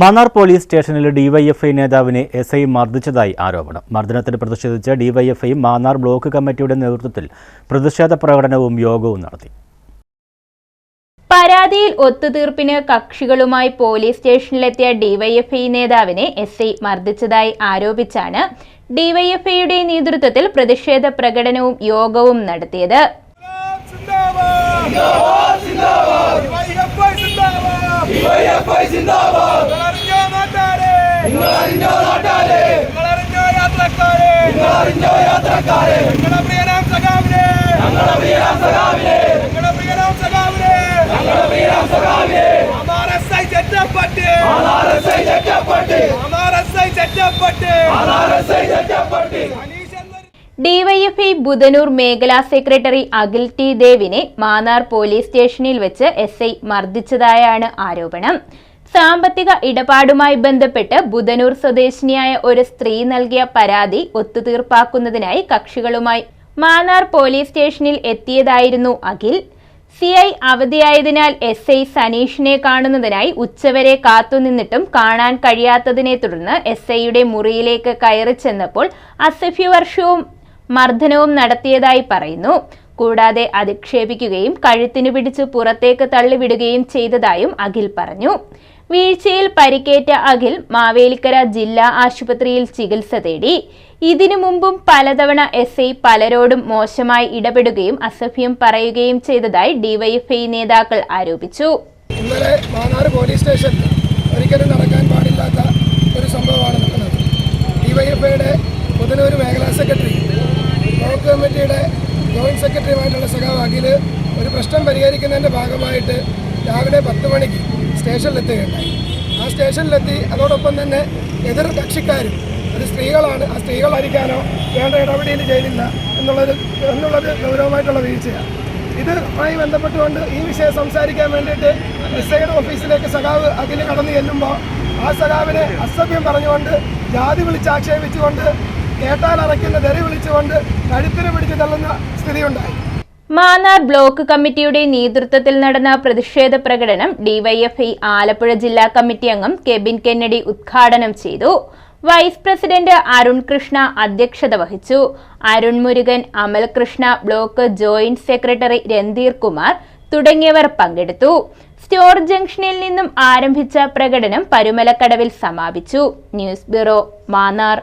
Mannar police സ്റ്റേഷനിൽ DYFI നേതാവിനെ S I മർദ്ദിച്ചതായി ആരോപണം. മർദ്ദനത്തിൽ പ്രതിഷേധിച്ച് ഡിവൈഎഫ്ഐ മാന്നാർ ബ്ലോക്ക് കമ്മിറ്റിയുടെ നേതൃത്വത്തിൽ പ്രതിഷേധ പ്രകടനവും യോഗവും നടത്തി. പരാതിയിൽ ഒത്തുതീർപ്പിന് കക്ഷികളുമായി പോലീസ് സ്റ്റേഷനിലെത്തിയ ഡിവൈഎഫ്ഐ നേതാവിനെ എസ് ഐ മർദ്ദിച്ചതായി ആരോപിച്ചാണ് ഡിവൈഎഫ്ഐയുടെ നേതൃത്വത്തിൽ പ്രതിഷേധ പ്രകടനവും യോഗവും നടത്തിയത് സിന്ദാബാദ് സിന്ദാബാദ് സിന്ദാബാദ് ഡിവൈഎഫ്ഐ സിന്ദാബാദ് നിങ്ങളറിഞ്ഞോ നാട്ടാരെ നിങ്ങളറിഞ്ഞോ നാട്ടാരെ നിങ്ങളറിഞ്ഞോ യാത്രക്കാരെ നിങ്ങളറിഞ്ഞോ യാത്രക്കാരെ നിങ്ങളുടെ പ്രിയനാം സഖാവിനെ. ഞങ്ങളുടെ പ്രിയനാം സഖാവിനെ. നിങ്ങളുടെ പ്രിയനാം സഖാവിനെ. ഞങ്ങളുടെ പ്രിയനാം സഖാവിനെ. അമാർഎസ്ഐ ചെറ്റപ്പട്ട്. അമാർഎസ്ഐ ചെറ്റപ്പട്ട്. അമാർഎസ്ഐ ചെറ്റപ്പട്ട്. അമാർഎസ്ഐ ചെറ്റപ്പട്ട്. ഡിവൈഎഫ്ഐ ബുധനൂർ മേഖലാ സെക്രട്ടറി അഖിൽ ടി ദേവിനെ മാന്നാർ പോലീസ് സ്റ്റേഷനിൽ വെച്ച് എസ് ഐ മർദ്ദിച്ചതായാണ് ആരോപണം. സാമ്പത്തിക ഇടപാടുമായി ബന്ധപ്പെട്ട് ബുധനൂർ സ്വദേശിനിയായ ഒരു സ്ത്രീ നൽകിയ പരാതി ഒത്തുതീർപ്പാക്കുന്നതിനായി കക്ഷികളുമായി മാന്നാർ പോലീസ് സ്റ്റേഷനിൽ എത്തിയതായിരുന്നു അഖിൽ. സി ഐ അവധിയായതിനാൽ എസ് ഐ സനീഷിനെ കാണുന്നതിനായി ഉച്ചവരെ കാത്തുനിന്നിട്ടും കാണാൻ കഴിയാത്തതിനെ തുടർന്ന് എസ് ഐയുടെ മുറിയിലേക്ക് കയറി ചെന്നപ്പോൾ അസഭ്യവർഷവും മർദ്ദനവും നടത്തിയതായി പറയുന്നു. കൂടാതെ അധിക്ഷേപിക്കുകയും കഴുത്തിനു പിടിച്ച് പുറത്തേക്ക് തള്ളിവിടുകയും ചെയ്തതായും അഖിൽ പറഞ്ഞു. വീഴ്ചയിൽ പരിക്കേറ്റ അഖിൽ മാവേലിക്കര ജില്ലാ ആശുപത്രിയിൽ ചികിത്സ തേടി. ഇതിനു മുമ്പും പലതവണ എസ് ഐ പലരോടും മോശമായി ഇടപെടുകയും അസഭ്യം പറയുകയും ചെയ്തതായി ഡിവൈഎഫ്ഐ നേതാക്കൾ ആരോപിച്ചു. ഇന്നലെ മാന്നാർ പോലീസ് സ്റ്റേഷനിൽ ഒരിക്കലും നടക്കാൻ പാടില്ലാത്ത ഒരു സംഭവമാണ് നടന്നത്. ഡിവൈഎഫ്ഐയുടെ പുതനൂർ മേഖലാ സെക്രട്ടറി ബ്ലോക്ക് കമ്മിറ്റിയുടെ ജോയിന്റ് സെക്രട്ടറിയുമായിട്ടുള്ള സഖാവ് ഒരു പ്രശ്നം പരിഹരിക്കുന്നതിന്റെ ഭാഗമായിട്ട് രാവിലെ പത്ത് മണിക്ക് സ്റ്റേഷനിലെത്തുകയുണ്ടായി. ആ സ്റ്റേഷനിലെത്തി അതോടൊപ്പം തന്നെ എതിർ കക്ഷിക്കാരും അത് സ്ത്രീകളാണ് ആ സ്ത്രീകളായിരിക്കാനോ വേണ്ട ഇടപെടലിൽ ചെയ്തില്ല എന്നുള്ളത് എന്നുള്ളത് ഗൗരവമായിട്ടുള്ള വീഴ്ചയാണ്. ഇതുമായി ബന്ധപ്പെട്ടുകൊണ്ട് ഈ വിഷയം സംസാരിക്കാൻ വേണ്ടിയിട്ട് എസ് ഐയുടെ ഓഫീസിലേക്ക് സഖാവ് അഖിൽ കടന്നു ചെല്ലുമ്പോൾ ആ സഖാവിനെ അസഭ്യം പറഞ്ഞുകൊണ്ട് ജാതി വിളിച്ച് ആക്ഷേപിച്ചുകൊണ്ട് കേട്ടാൽ അറയ്ക്കുന്ന തെറി വിളിച്ചുകൊണ്ട് കഴുത്തിന് പിടിച്ച് തള്ളുന്ന സ്ഥിതിയുണ്ടായി. മാന്നാർ ബ്ലോക്ക് കമ്മിറ്റിയുടെ നേതൃത്വത്തിൽ നടന്ന പ്രതിഷേധ പ്രകടനം ഡിവൈഎഫ്ഐ ആലപ്പുഴ ജില്ലാ കമ്മിറ്റി അംഗം കെബിൻ കെന്നഡി ഉദ്ഘാടനം ചെയ്തു. വൈസ് പ്രസിഡന്റ് അരുൺ കൃഷ്ണ അധ്യക്ഷത വഹിച്ചു. Arun Murugan Amal Krishna block joint secretary Randhir Kumar തുടങ്ങിയവർ പങ്കെടുത്തു. സ്റ്റോർ ജംഗ്ഷനിൽ നിന്നും ആരംഭിച്ച പ്രകടനം പരുമലക്കടവിൽ സമാപിച്ചു. News bureau Mannar.